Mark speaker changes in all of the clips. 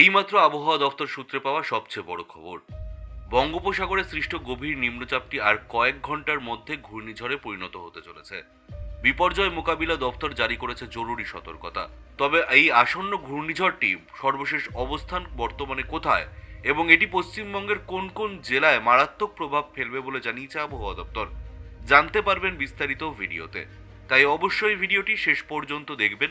Speaker 1: এইমাত্র আবহাওয়া দপ্তর সূত্রে পাওয়া সবচেয়ে বড় খবর। বঙ্গোপসাগরে সৃষ্ট গভীর নিম্নচাপটি আর কয়েক ঘণ্টার মধ্যে ঘূর্ণিঝড়ে পরিণত হতে চলেছে। বিপর্যয় মোকাবিলা দপ্তর জারি করেছে জরুরি সতর্কতা। তবে এই আসন্ন ঘূর্ণিঝড়টি সর্বশেষ অবস্থান বর্তমানে কোথায় এবং এটি পশ্চিমবঙ্গের কোন কোন জেলায় মারাত্মক প্রভাব ফেলবে বলে জানিয়েছে আবহাওয়া দপ্তর। জানতে পারবেন বিস্তারিত ভিডিওতে। তাই অবশ্যই ভিডিওটি শেষ পর্যন্ত দেখবেন।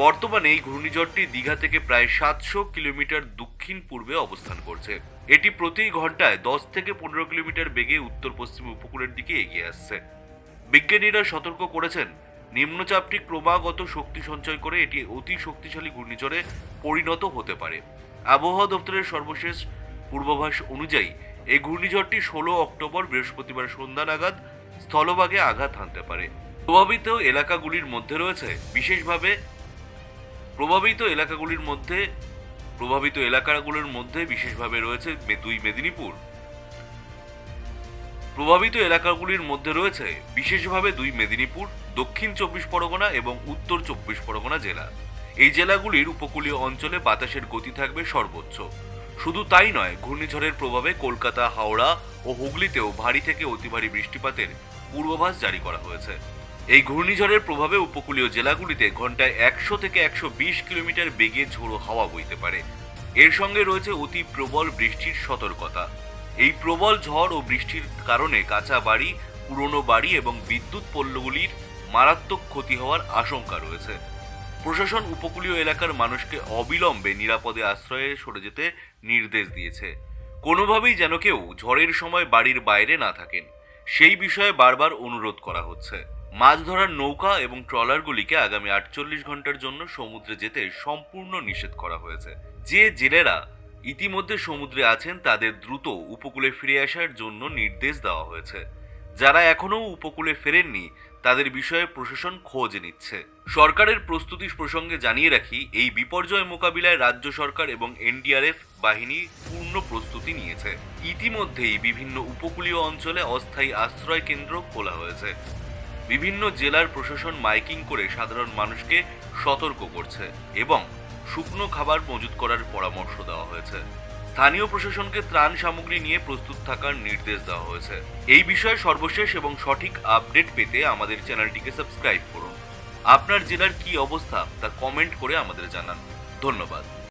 Speaker 1: বর্তমানে এই ঘূর্ণিঝড়টি দীঘা থেকে প্রায় সাতশো কিলোমিটার দক্ষিণ পূর্বে অবস্থান করছে। এটি প্রতি ঘন্টায় দশ থেকে পনেরো কিলোমিটার বেগে উত্তর পশ্চিম উপকূলের দিকে এগিয়ে আসছে। বিজ্ঞানীরা সতর্ক করেছেন, নিম্নচাপটি ক্রমাগত শক্তি সঞ্চয় করে এটি অতি শক্তিশালী ঘূর্ণিঝড়ে পরিণত হতে পারে। আবহাওয়া দপ্তরের সর্বশেষ পূর্বাভাস অনুযায়ী, এই ঘূর্ণিঝড়টি ষোলো অক্টোবর বৃহস্পতিবার সন্ধ্যা নাগাদ স্থলভাগে আঘাত হানতে পারে। প্রভাবিত এলাকাগুলির মধ্যে রয়েছে, বিশেষভাবে প্রভাবিত এলাকাগুলির মধ্যে, প্রভাবিত এলাকাগুলোর মধ্যে বিশেষভাবে রয়েছে দুই মেদিনীপুর। প্রভাবিত এলাকাগুলির মধ্যে রয়েছে বিশেষভাবে দুই মেদিনীপুর, দক্ষিণ চব্বিশ পরগনা এবং উত্তর চব্বিশ পরগনা জেলা। এই জেলাগুলির উপকূলীয় অঞ্চলে বাতাসের গতি থাকবে সর্বোচ্চ। শুধু তাই নয়, ঘূর্ণিঝড়ের প্রভাবে কলকাতা, হাওড়া ও হুগলিতেও ভারী থেকে অতি ভারী বৃষ্টিপাতের পূর্বাভাস জারি করা হয়েছে। এই ঘূর্ণিঝড়ের প্রভাবে উপকূলীয় জেলাগুলিতে ঘন্টায় একশো থেকে একশো বিশ কিলোমিটার বেগে ঝোড়ো হাওয়া বইতে পারে। এর সঙ্গে রয়েছে অতি প্রবল বৃষ্টির সতর্কতা। এই প্রবল ঝড় ও বৃষ্টির কারণে কাঁচা বাড়ি, পুরনো বাড়ি এবং বিদ্যুৎ পল্লগুলির মারাত্মক ক্ষতি হওয়ার আশঙ্কা রয়েছে। প্রশাসন উপকূলীয় এলাকার মানুষকে অবিলম্বে নিরাপদে আশ্রয়ে সরে যেতে নির্দেশ দিয়েছে। কোনোভাবেই যেন কেউ ঝড়ের সময় বাড়ির বাইরে না থাকেন। সেই বিষয়ে বারবার অনুরোধ করা হচ্ছে। মাছ ধরার নৌকা এবং ট্রলারগুলিকে আগামী আটচল্লিশ ঘণ্টার জন্য সমুদ্রে যেতে সম্পূর্ণ নিষেধ করা হয়েছে। যে জেলেরা ইতিমধ্যে সমুদ্রে আছেন, তাদের দ্রুত উপকূলে ফিরে আসার জন্য নির্দেশ দেওয়া হয়েছে। যারা এখনও উপকূলে ফেরেননি, তাদের বিষয়ে প্রশাসন খোঁজ নিচ্ছে। সরকারের প্রস্তুতি প্রসঙ্গে জানিয়ে রাখি, এই বিপর্যয় মোকাবিলায় রাজ্য সরকার এবং এনডিআরএফ বাহিনী পূর্ণ প্রস্তুতি নিয়েছে। ইতিমধ্যেই বিভিন্ন উপকূলীয় অঞ্চলে অস্থায়ী আশ্রয় কেন্দ্র খোলা হয়েছে। বিভিন্ন জেলার প্রশাসন মাইকিং করে সাধারণ মানুষকে সতর্ক করছে এবং শুকনো খাবার মজুত করার পরামর্শ দেওয়া হয়েছে। স্থানীয় প্রশাসনকে ত্রাণ সামগ্রী নিয়ে প্রস্তুত থাকার নির্দেশ দেওয়া হয়েছে। এই বিষয়ে সর্বশেষ এবং সঠিক আপডেট পেতে আমাদের চ্যানেলটিকে সাবস্ক্রাইব করুন। আপনার জেলার কি অবস্থা তা কমেন্ট করে আমাদের জানান। ধন্যবাদ।